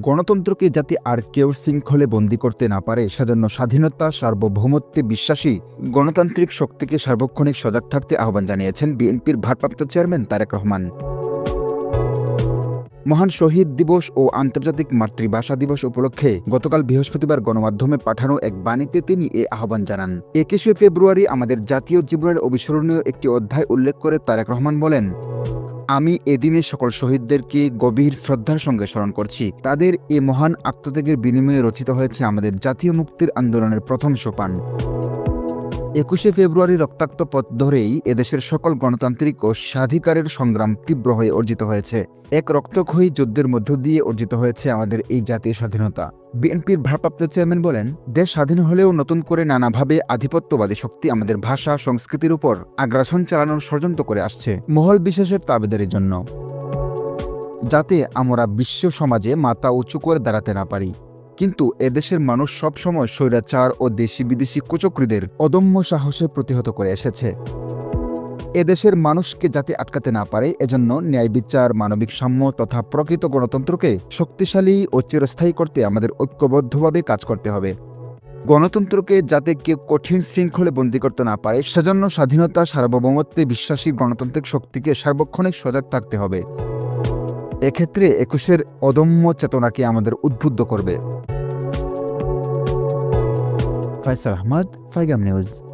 গণতন্ত্রকে যাতে আর কেউ শৃঙ্খলে বন্দী করতে না পারে, সেজন্য স্বাধীনতা, সার্বভৌমত্বে বিশ্বাসী, গণতান্ত্রিক শক্তিকে সার্বক্ষণিক সজাগ থাকতে আহ্বান জানিয়েছেন বিএনপির ভারপ্রাপ্ত চেয়ারম্যান তারেক রহমান। মহান শহীদ দিবস ও আন্তর্জাতিক মাতৃভাষা দিবস উপলক্ষে গতকাল বৃহস্পতিবার গণমাধ্যমে পাঠানো এক বাণীতে তিনি এ আহ্বান জানান। একুশে ফেব্রুয়ারি আমাদের জাতীয় জীবনের অবিস্মরণীয় একটি অধ্যায় উল্লেখ করে তারেক রহমান বলেন আমি এদিনে সকল শহীদদেরকে গভীর শ্রদ্ধার সঙ্গে স্মরণ করছি। তাদের এ মহান আত্মত্যাগের বিনিময়ে রচিত হয়েছে আমাদের জাতীয় মুক্তির আন্দোলনের প্রথম সোপান। একুশে ফেব্রুয়ারি রক্তাক্ত পথ ধরেই এদেশের সকল গণতান্ত্রিক ও স্বাধিকারের সংগ্রাম তীব্র হয়ে অর্জিত হয়েছে। এক রক্তক্ষয়ী যুদ্ধের মধ্য দিয়ে অর্জিত হয়েছে আমাদের এই জাতীয় স্বাধীনতা। বিএনপির ভারপ্রাপ্ত চেয়ারম্যান বলেন, দেশ স্বাধীন হলেও নতুন করে নানাভাবে আধিপত্যবাদী শক্তি আমাদের ভাষা, সংস্কৃতির উপর আগ্রাসন চালানোর ষড়যন্ত্র করে আসছে। মহল বিশেষের তাবেদারির জন্য। যাতে আমরা বিশ্ব সমাজে মাথা উঁচু করে দাঁড়াতে না পারি। কিন্তু এদেশের মানুষ সবসময় স্বৈরাচার ও দেশি বিদেশি কুচক্রীদের অদম্য সাহসে প্রতিহত করে এসেছে। এদেশের মানুষকে যাতে আটকাতে না পারে, এজন্য ন্যায় বিচার, মানবিক সাম্য তথা প্রকৃত গণতন্ত্রকে শক্তিশালী ও চিরস্থায়ী করতে আমাদের ঐক্যবদ্ধভাবে কাজ করতে হবে। গণতন্ত্রকে যাতে কেউ কঠিন শৃঙ্খলে বন্দী করতে না পারে, সেজন্য স্বাধীনতা, সার্বভৌমত্বে বিশ্বাসী গণতান্ত্রিক শক্তিকে সার্বক্ষণিক সজাগ থাকতে হবে। এক্ষেত্রে একুশের অদম্য চেতনাকে আমাদের উদ্বুদ্ধ করবে। ফয়সাল আহমদ ফাইগাম নিউজ।